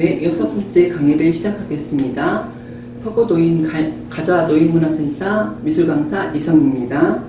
네, 여섯 번째 강의를 시작하겠습니다. 서구 노인 가- 가자 노인문화센터 미술 강사 이성입니다.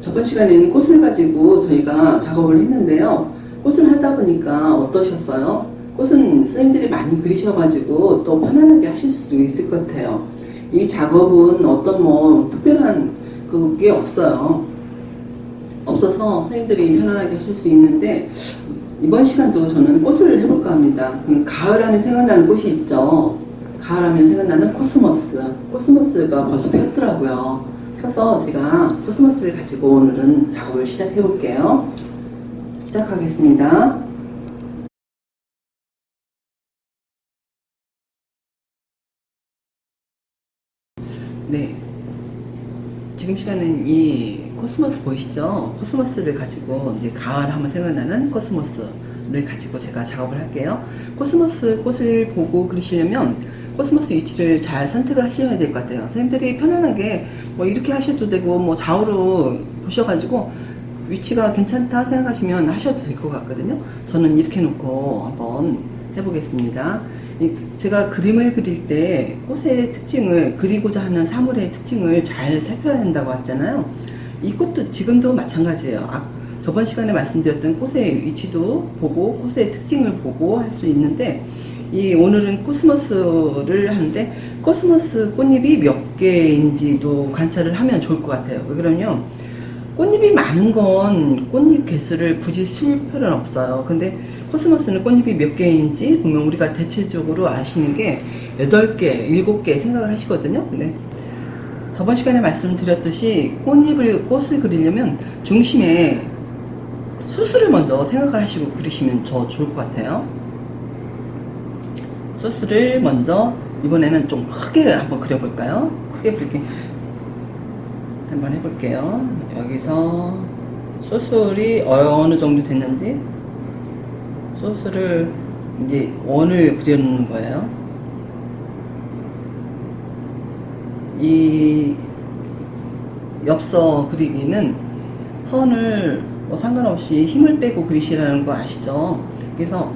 저번 시간에는 꽃을 가지고 저희가 작업을 했는데요. 꽃을 하다 보니까 어떠셨어요? 꽃은 선생님들이 많이 그리셔가지고 또 편안하게 하실 수도 있을 것 같아요. 이 작업은 어떤 뭐 특별한 그게 없어요. 없어서 선생님들이 편안하게 하실 수 있는데 이번 시간도 저는 꽃을 해볼까 합니다. 그 가을 하면 생각나는 꽃이 있죠. 가을 하면 생각나는 코스모스. 코스모스가 벌써 폈더라고요. 펴서 제가 코스모스를 가지고 오늘은 작업을 시작해 볼게요. 시작하겠습니다. 네. 지금 시간은 이 코스모스 보이시죠? 코스모스를 가지고 이제 가을 하면 생각나는 코스모스를 가지고 제가 작업을 할게요. 코스모스 꽃을 보고 그리시려면 코스모스 위치를 잘 선택을 하셔야 될 것 같아요. 선생님들이 편안하게 뭐 이렇게 하셔도 되고 뭐 좌우로 보셔가지고 위치가 괜찮다 생각하시면 하셔도 될 것 같거든요. 저는 이렇게 놓고 한번 해보겠습니다. 이- 제가 그림을 그릴 때 꽃의 특징을 그리고자 하는 사물의 특징을 잘 살펴야 한다고 했잖아요. 이 꽃도 지금도 마찬가지예요. 아, 저번 시간에 말씀드렸던 꽃의 위치도 보고 꽃의 특징을 보고 할 수 있는데 이 오늘은 코스모스를 하는데 코스모스 꽃잎이 몇 개인지도 관찰을 하면 좋을 것 같아요. 왜 그러냐면 꽃잎이 많은 건 꽃잎 개수를 굳이 쓸 필요는 없어요. 근데 코스모스는 꽃잎이 몇 개인지 보면 우리가 대체적으로 아시는 게 8개, 7개 생각을 하시거든요. 근데 저번 시간에 말씀드렸듯이 꽃잎을, 꽃을 그리려면 중심에 수술을 먼저 생각을 하시고 그리시면 더 좋을 것 같아요. 수술을 먼저 이번에는 좀 크게 한번 그려볼까요? 크게 그리게 한번 해볼게요. 여기서 수술이 어느 정도 됐는지 소스를 이제 원을 그려놓는 거예요. 이 엽서 그리기는 선을 뭐 상관없이 힘을 빼고 그리시라는 거 아시죠? 그래서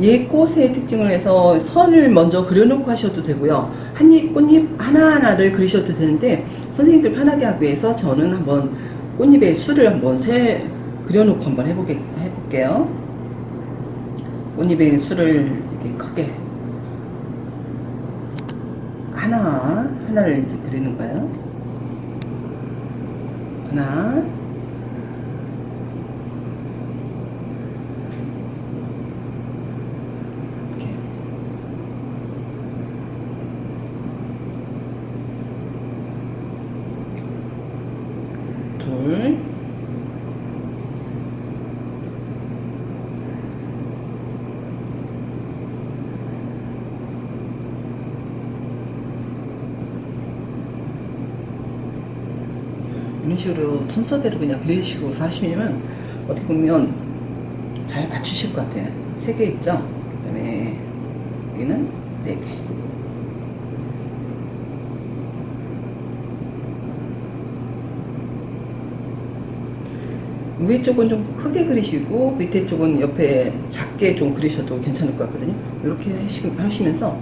얘 꽃의 특징을 해서 선을 먼저 그려놓고 하셔도 되고요. 한 입 꽃잎 하나하나를 그리셔도 되는데 선생님들 편하게 하기 위해서 저는 한번 꽃잎의 수를 한번 세 그려놓고 한번 해보게, 해볼게요. 꽃잎의 수를 이렇게 크게 하나 하나를 이제 그리는 거예요. 하나 이렇게 둘 이런 식으로 순서대로 그냥 그리시고 사시면 어떻게 보면 잘 맞추실 것 같아요. 세 개 있죠? 그 다음에 여기는 네 개. 위에 쪽은 좀 크게 그리시고 밑에 쪽은 옆에 작게 좀 그리셔도 괜찮을 것 같거든요. 이렇게 하시, 하시면서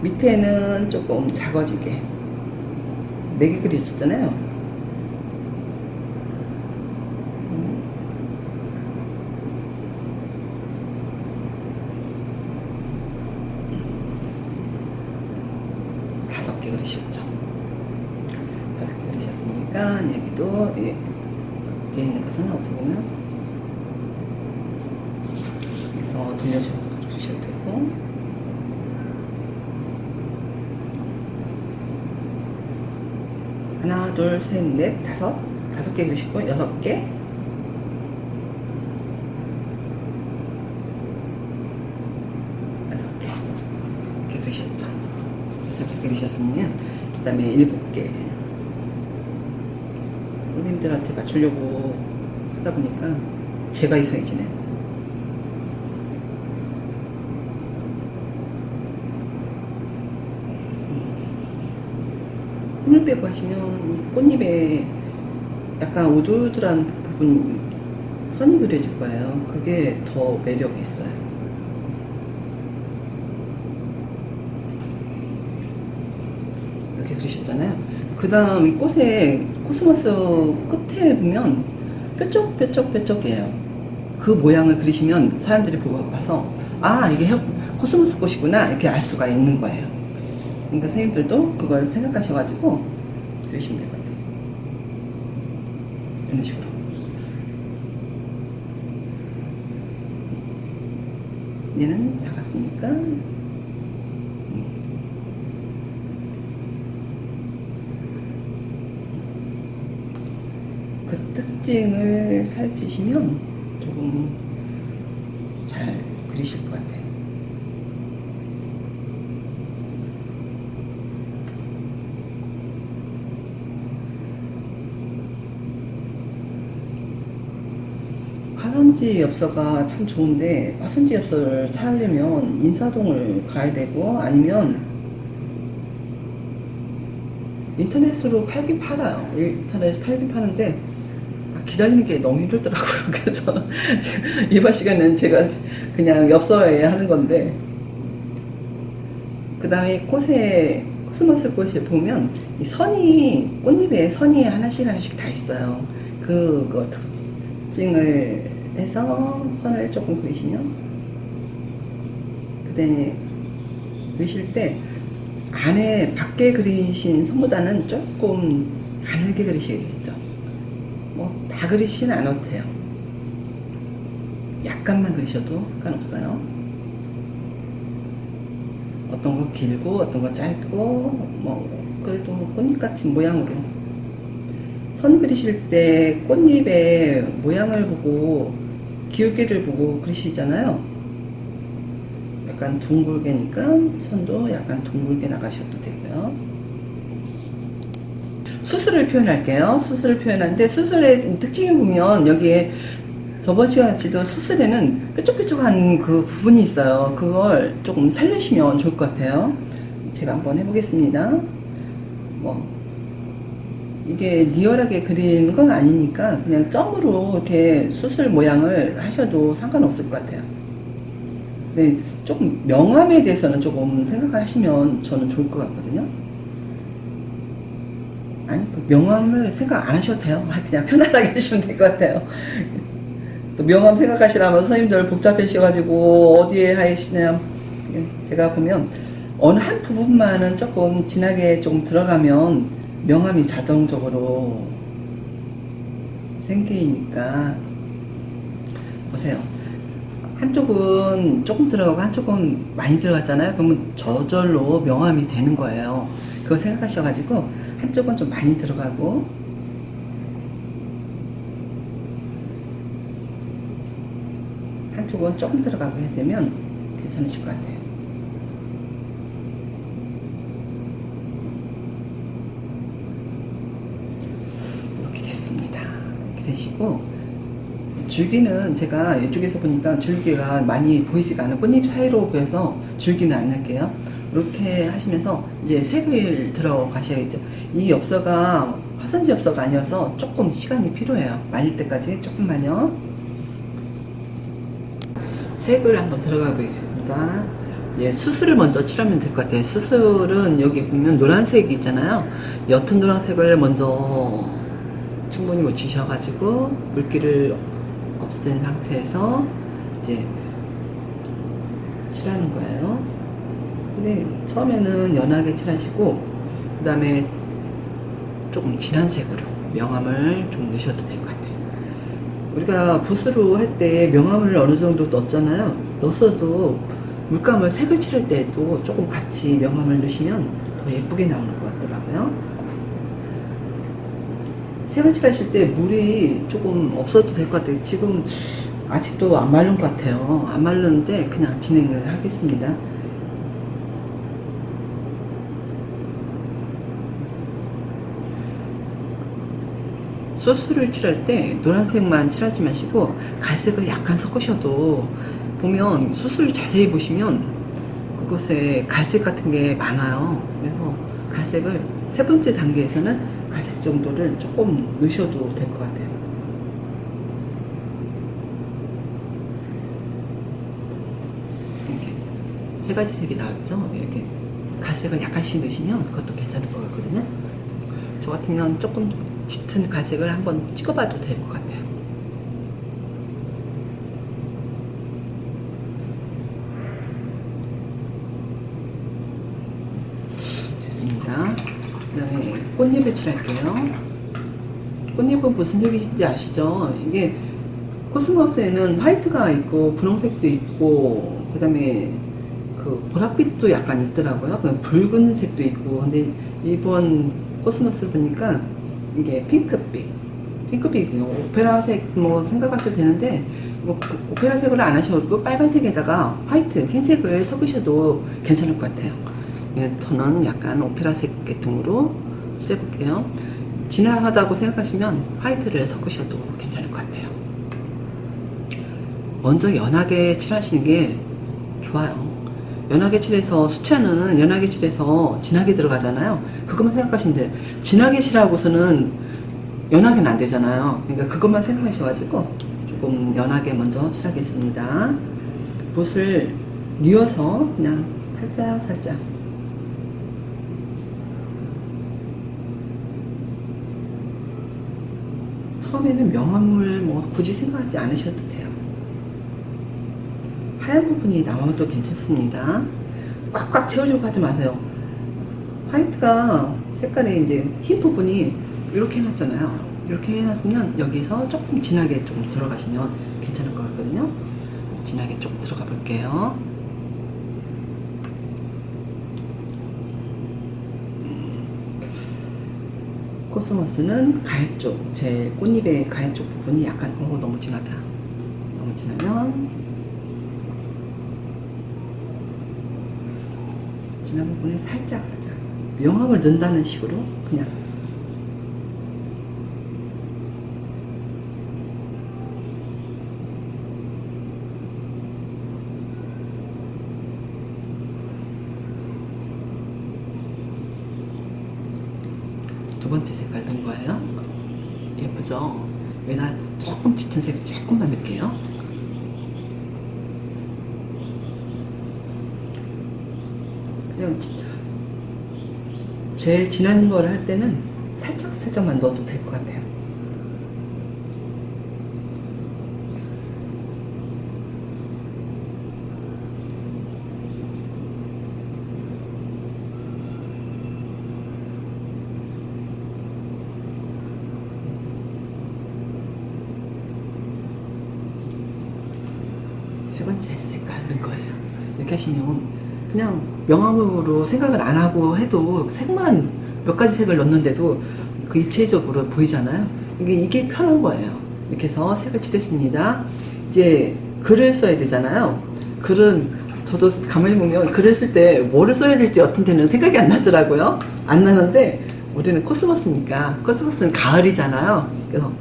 밑에는 조금 작아지게 네개 그리셨잖아요. 다섯 개 그리셨죠. 다섯 개 그리셨으니까 여기도 예, 뒤에 있는 것은 어떻게 보면 여기서 돌려주셔도 주셔도 되고 하나 둘 셋 넷 다섯 다섯 개 그리시고 여섯 개 여섯 개 이렇게 그리셨죠. 여섯 개 그리셨으면 그 다음에 일곱 개 선생님들한테 맞추려고 하다 보니까 제가 이상해지네요. 홈을 빼고 하시면 이 꽃잎에 약간 오돌들한 부분 선이 그려질 거예요. 그게 더 매력이 있어요. 이렇게 그리셨잖아요. 그 다음 이 꽃의 코스모스 끝에 보면 뾰족뾰족뾰족이에요. 그 모양을 그리시면 사람들이 보고 봐서 아 이게 코스모스 꽃이구나 이렇게 알 수가 있는 거예요. 그러니까 선생님들도 그걸 생각하셔가지고 그리시면 될 것 같아요. 이런 식으로. 얘는 나갔으니까 그 특징을 살피시면 조금 잘 그리실 것 같아요. 화선지 엽서가 참 좋은데 화선지 엽서를 사려면 인사동을 가야 되고 아니면 인터넷으로 팔긴 팔아요. 인터넷 팔긴 파는데 아, 기다리는 게 너무 힘들더라고요. 그래서 이번 시간은 제가 그냥 엽서에 하는 건데 그 다음에 꽃에 코스모스 꽃에 보면 이 선이 꽃잎에 선이 하나씩 하나씩 다 있어요. 그거 특징을 해서 선을 조금 그리시면 그다음에 그리실 때 안에 밖에 그리신 선보다는 조금 가늘게 그리셔야겠죠. 뭐 다 그리시진 않아도 돼요. 약간만 그리셔도 상관없어요. 어떤 거 길고 어떤 거 짧고 뭐 그래도 꽃잎 같은 모양으로 선 그리실 때 꽃잎의 모양을 보고 기울기를 보고 그리시잖아요. 약간 둥글게니까 선도 약간 둥글게 나가셔도 되고요. 수술을 표현할게요. 수술을 표현하는데 수술의 특징을 보면 여기에 저번 시간까지도 수술에는 뾰족뾰족한 그 부분이 있어요. 그걸 조금 살리시면 좋을 것 같아요. 제가 한번 해보겠습니다. 뭐 이게 리얼하게 그리는 건 아니니까 그냥 점으로 이렇게 수술 모양을 하셔도 상관없을 것 같아요. 네, 조금 명암에 대해서는 조금 생각하시면 저는 좋을 것 같거든요. 아니, 그 명암을 생각 안 하셔도 돼요. 그냥 편안하게 하시면 될 것 같아요. 또 명암 생각하시라면 선생님들 복잡해셔가지고 어디에 하시냐. 제가 보면 어느 한 부분만은 조금 진하게 조금 들어가면 명암이 자동적으로 생기니까 보세요. 한쪽은 조금 들어가고 한쪽은 많이 들어갔잖아요. 그러면 저절로 명암이 되는 거예요. 그거 생각하셔가지고 한쪽은 좀 많이 들어가고 한쪽은 조금 들어가고 해야 되면 괜찮으실 것 같아요. 이렇게 됐습니다. 되시고 줄기는 제가 이쪽에서 보니까 줄기가 많이 보이지가 않은 꽃잎 사이로 보여서 줄기는 안 넣을게요. 이렇게 하시면서 이제 색을 들어가셔야겠죠. 이 엽서가 화선지 엽서가 아니어서 조금 시간이 필요해요. 말릴 때까지 조금만요. 색을 한번 들어가 보겠습니다. 예, 수술을 먼저 칠하면 될 것 같아요. 수술은 여기 보면 노란색이 있잖아요. 옅은 노란색을 먼저 충분히 묻히셔가지고 물기를 없앤 상태에서 이제 칠하는 거예요. 근데 처음에는 연하게 칠하시고 그 다음에 조금 진한 색으로 명암을 좀 넣으셔도 될 것 같아요. 우리가 붓으로 할 때 명암을 어느 정도 넣었잖아요. 넣었어도 물감을 색을 칠할 때도 조금 같이 명암을 넣으시면 더 예쁘게 나오는 것 같더라고요. 색을 칠하실 때 물이 조금 없어도 될 것 같아요. 지금 아직도 안 마른 것 같아요. 안 마르는데 그냥 진행을 하겠습니다. 소스를 칠할 때 노란색만 칠하지 마시고 갈색을 약간 섞으셔도 보면 수술을 자세히 보시면 그곳에 갈색 같은 게 많아요. 그래서 갈색을 세 번째 단계에서는 갈색 정도를 조금 넣으셔도 될 것 같아요. 이렇게 세 가지 색이 나왔죠? 이렇게 갈색을 약간씩 넣으시면 그것도 괜찮을 것 같거든요. 저 같으면 조금 짙은 갈색을 한번 찍어봐도 될 것 같아요. 됐습니다. 그 다음에 칠할게요. 꽃잎은 무슨 색인지 아시죠? 이게 코스모스에는 화이트가 있고 분홍색도 있고 그 다음에 그 보랏빛도 약간 있더라고요. 그냥 붉은 색도 있고 근데 이번 코스모스를 보니까 이게 핑크빛 핑크빛 오페라색 뭐 생각하셔도 되는데 뭐 오페라색을 안 하셔도 빨간색에다가 화이트 흰색을 섞으셔도 괜찮을 것 같아요. 예, 저는 약간 오페라색 계통으로 칠해볼게요. 진하다고 생각하시면 화이트를 섞으셔도 괜찮을 것 같아요. 먼저 연하게 칠하시는 게 좋아요. 연하게 칠해서 수채는 연하게 칠해서 진하게 들어가잖아요. 그것만 생각하시면 돼요. 진하게 칠하고서는 연하게는 안 되잖아요. 그러니까 그것만 생각하셔가지고 조금 연하게 먼저 칠하겠습니다. 붓을 뉘어서 그냥 살짝 살짝 처음에는 명암을 뭐 굳이 생각하지 않으셔도 돼요. 하얀 부분이 나와도 괜찮습니다. 꽉꽉 채우려고 하지 마세요. 화이트가 색깔이 이제 흰 부분이 이렇게 해놨잖아요. 이렇게 해놨으면 여기서 조금 진하게 좀 들어가시면 괜찮을 것 같거든요. 진하게 좀 들어가 볼게요. 코스모스는 가해 쪽, 제 꽃잎의 가해 쪽 부분이 약간 어, 너무 진하다. 너무 진하면 진한 부분에 살짝 살짝 명암을 넣는다는 식으로 그냥 두 번째 색깔 넣은 거예요. 예쁘죠? 왜나 짙은 색을 조금만 넣을게요. 그냥 지- 제일 진한 걸 할 때는 살짝 살짝만 넣어도 될 것 같아요. 세 번째 색깔 넣은 거예요. 하시면 그냥 명암으로 생각을 안 하고 해도 색만 몇 가지 색을 넣는데도 그 입체적으로 보이잖아요. 이게, 이게 편한 거예요. 이렇게 해서 색을 칠했습니다. 이제 글을 써야 되잖아요. 글은 저도 가만히 보면 글을 쓸 때 뭐를 써야 될지 어떤 때는 생각이 안 나더라고요. 안 나는데 우리는 코스모스니까 코스모스는 가을이잖아요. 그래서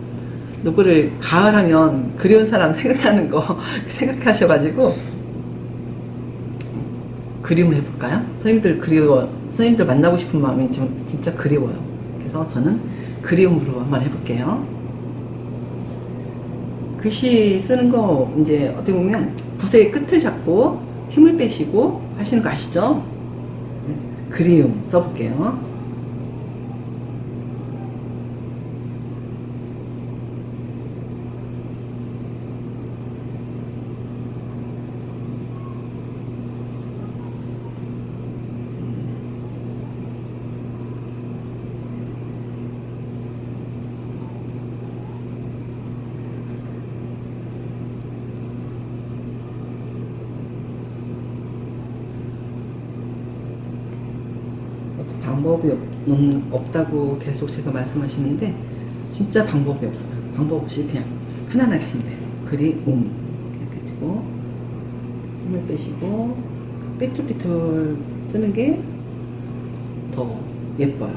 누구를 가을 하면 그리운 사람 생각나는 거 생각하셔가지고 그림을 해볼까요? 선생님들 그리워, 선생님들 만나고 싶은 마음이 좀 진짜 그리워요. 그래서 저는 그리움으로 한번 해볼게요. 글씨 쓰는 거 이제 어떻게 보면 붓의 끝을 잡고 힘을 빼시고 하시는 거 아시죠? 네, 그리움 써볼게요. 어떤 방법이 없, 음, 없다고 계속 제가 말씀하시는데 진짜 방법이 없어요. 방법 없이 그냥 편안하게 하시면 돼요. 그리움 이렇게 치고 힘을 빼시고 삐뚤삐뚤 쓰는 게 더 예뻐요.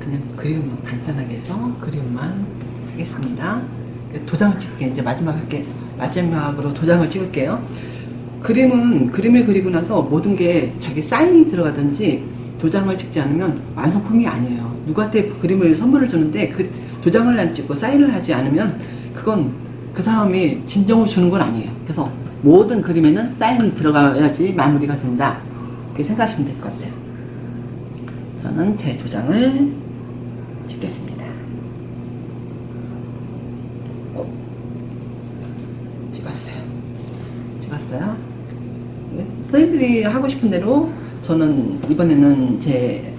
그냥 그림만 간단하게 해서 그림만 하겠습니다. 도장을 찍을게요. 이제 마지막 할게 마지막으로 도장을 찍을게요. 그림은 그림을 그리고 나서 모든 게 자기 사인이 들어가든지 도장을 찍지 않으면 완성품이 아니에요. 누구한테 그림을 선물을 주는데 그 도장을 안 찍고 사인을 하지 않으면 그건 그 사람이 진정을 주는 건 아니에요. 그래서 모든 그림에는 사인이 들어가야지 마무리가 된다. 이렇게 생각하시면 될 것 같아요. 저는 제 도장을 찍겠습니다. 어, 찍었어요. 찍었어요. 네, 선생님들이 하고 싶은 대로 저는 이번에는 제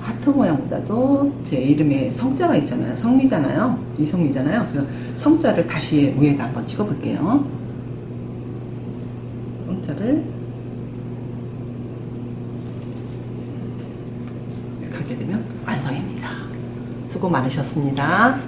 하트 모양보다도 제 이름에 성자가 있잖아요. 성미잖아요. 이성미잖아요. 그 성자를 다시 위에다 한번 찍어볼게요. 성자를 이렇게 하게 되면 완성입니다. 수고 많으셨습니다.